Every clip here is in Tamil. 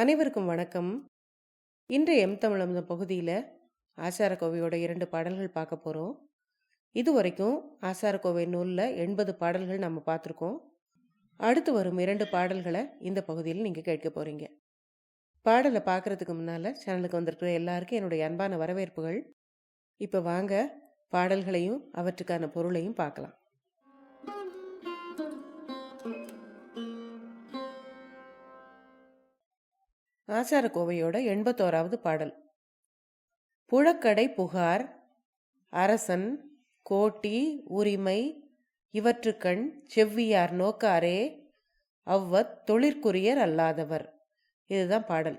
அனைவருக்கும் வணக்கம். இன்றைய எம் தமிழம் பகுதியில் ஆசாரக்கோவையோட இரண்டு பாடல்கள் பார்க்க போகிறோம் இது வரைக்கும் ஆசாரக்கோவை நூலில் எண்பது பாடல்கள் நம்ம பார்த்துருக்கோம். அடுத்து வரும் இரண்டு பாடல்களை இந்த பகுதியில் நீங்கள் கேட்க போகிறீங்க பாடலை பார்க்குறதுக்கு முன்னால் சேனலுக்கு வந்திருக்கிற எல்லாருக்கும் என்னுடைய அன்பான வரவேற்புகள். இப்போ வாங்க பாடல்களையும் அவற்றுக்கான பொருளையும் பார்க்கலாம். ஆசாரக்கோவையோட எண்பத்தோராவது பாடல். புழக்கடை புகார் அரசன் கோட்டி உரிமை இவற்றுக்கண் செவ்வியார் நோக்காரே அவ்வத் தொழிற்குரியர் அல்லாதவர். இதுதான் பாடல்.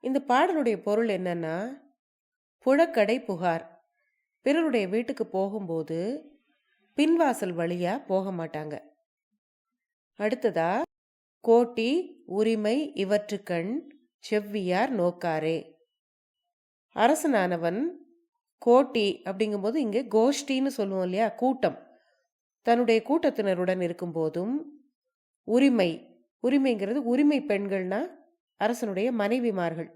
இந்த பாடலுடைய பொருள் என்னன்னா புழக்கடை புகார். பிறருடைய வீட்டுக்கு போகும்போது பின்வாசல் வழியா போக மாட்டாங்க. அடுத்ததா கோட்டி உரிமை இவற்றுக்கண் செவ்வியார் நோக்காரே. அரசனானவன் கோட்டி அப்படிங்கும்போது இங்கே கோஷ்டின்னு சொல்லுவோம் இல்லையா? கூட்டம். தன்னுடைய கூட்டத்தினருடன் இருக்கும்போதும் உரிமை. உரிமைங்கிறது உரிமை பெண்கள்னா அரசனுடைய மனைவிமார்கள்.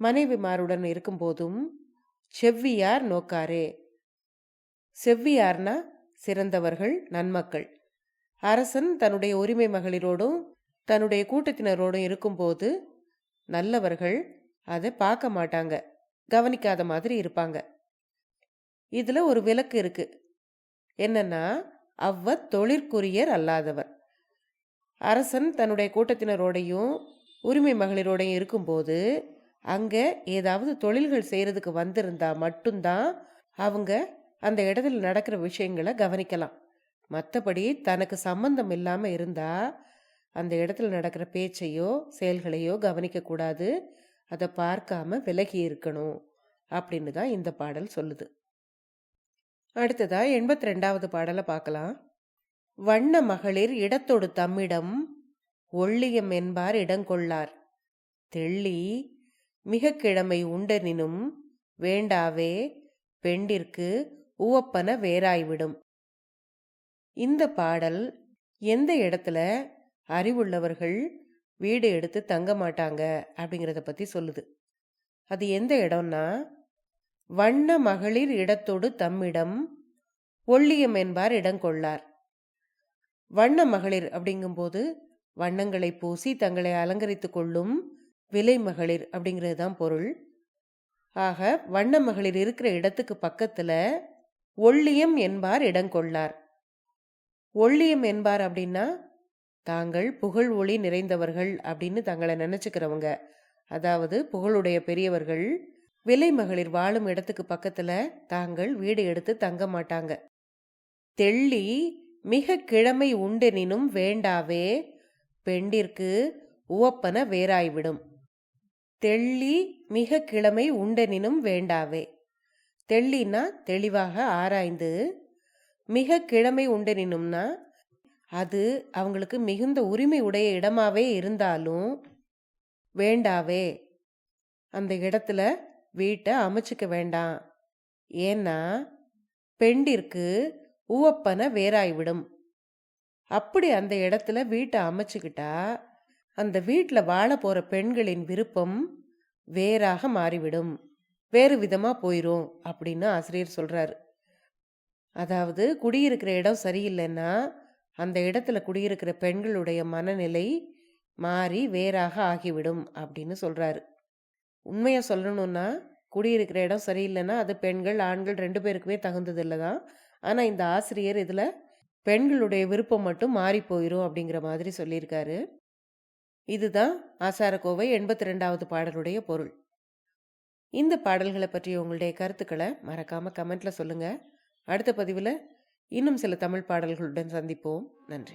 மனைவிமாருடன் இருக்கும்போதும் செவ்வியார் நோக்காரே. செவ்வியார்னா சிறந்தவர்கள் நன்மக்கள். அரசன் தன்னுடைய உரிமை மகளிரோடும் தன்னுடைய கூட்டத்தினரோடும் இருக்கும்போது நல்லவர்கள் அதை பார்க்க மாட்டாங்க. கவனிக்காத மாதிரி இருப்பாங்க. இதில் ஒரு விலக்கு இருக்கு. என்னன்னா அவ்வ தொழிற்குரியர் அல்லாதவர். அரசன் தன்னுடைய கூட்டத்தினரோடையும் உரிமை மகளிரோடையும் இருக்கும்போது அங்கே ஏதாவது தொழில்கள் செய்கிறதுக்கு வந்திருந்தா மட்டும்தான் அவங்க அந்த இடத்துல நடக்கிற விஷயங்களை கவனிக்கலாம். மற்றபடி தனக்கு சம்பந்தம் இல்லாமல் இருந்தால் அந்த இடத்துல நடக்கிற பேச்சையோ செயல்களையோ கவனிக்கக்கூடாது. அதை பார்க்காம விலகி இருக்கணும் அப்படின்னு தான் இந்த பாடல் சொல்லுது. அடுத்ததா எண்பத்தி ரெண்டாவது பாடலை பார்க்கலாம். வண்ண மகளிர் இடத்தொடு தம்மிடம் ஒள்ளியம் என்பார் இடங்கொள்ளார். தெள்ளி மிக கிழமை உண்டனினும் வேண்டாவே பெண்டிற்கு உவப்பன வேறாய்விடும். இந்த பாடல் எந்த இடத்துல அறிவுள்ளவர்கள் வீடு எடுத்து தங்க மாட்டாங்க அப்படிங்கிறத பற்றி சொல்லுது. அது எந்த இடம்னா வண்ண மகளிர் இடத்தோடு தம்மிடம் ஒள்ளியம் என்பார் இடங்கொள்ளார் வண்ண மகளிர் அப்படிங்கும்போது வண்ணங்களை பூசி தங்களை அலங்கரித்து கொள்ளும் விலை மகளிர் அப்படிங்கிறது தான் பொருள். ஆக வண்ண மகளிர் இருக்கிற இடத்துக்கு பக்கத்தில் ஒள்ளியம் என்பார் இடங்கொள்ளார் ஒள்ளியம் என்பார் அப்படின்னா தாங்கள் புகழ் ஒளி நிறைந்தவர்கள் அப்படின்னு தங்களை நினச்சிக்கிறவங்க. அதாவது புகழுடைய பெரியவர்கள் விலை மகளிர் வாழும் இடத்துக்கு பக்கத்துல தாங்கள் வீடு எடுத்து தங்க மாட்டாங்க. தெள்ளி மிக கிழமை உண்டெனினும் வேண்டாவே பெண்டிற்கு உவப்பன வேறாய்விடும். தெள்ளி மிக கிழமை உண்டெனினும் வேண்டாவே. தெள்ளினா தெளிவாக ஆராய்ந்து மிக கிழமை உண்டெனினும்னா அது அவங்களுக்கு மிகுந்த உரிமை உடைய இடமாவே இருந்தாலும் வேண்டாவே. அந்த இடத்துல வீட்டை அமைச்சிக்க வேண்டாம். ஏன்னா பெண்டிற்கு உவப்பன வேறாய்விடும். அப்படி அந்த இடத்துல வீட்டை அமைச்சுக்கிட்டா அந்த வீட்டில் வாழ போகிற பெண்களின் விருப்பம் வேறாக மாறிவிடும். வேறு விதமாக போயிடும் அப்படின்னு ஆசிரியர் சொல்கிறாரு அதாவது குடியிருக்கிற இடம் சரியில்லைன்னா அந்த இடத்துல குடியிருக்கிற பெண்களுடைய மனநிலை மாறி வேறாக ஆகிவிடும் அப்படின்னு சொல்கிறாரு உண்மையாக சொல்லணும்னா குடியிருக்கிற இடம் சரியில்லைன்னா அது பெண்கள் ஆண்கள் ரெண்டு பேருக்குமே தகுந்ததில்லை தான். ஆனால் இந்த ஆசிரியர் இதில் பெண்களுடைய விருப்பம் மட்டும் மாறி போயிடும் அப்படிங்கிற மாதிரி சொல்லியிருக்காரு. இதுதான் ஆசாரக்கோவை எண்பத்தி ரெண்டாவது பாடலுடைய பொருள். இந்த பாடல்களை பற்றி உங்களுடைய கருத்துக்களை மறக்காமல் கமெண்ட்டில் சொல்லுங்கள் அடுத்த பதிவில் இன்னும் சில தமிழ் பாடல்களுடன் சந்திப்போம். நன்றி.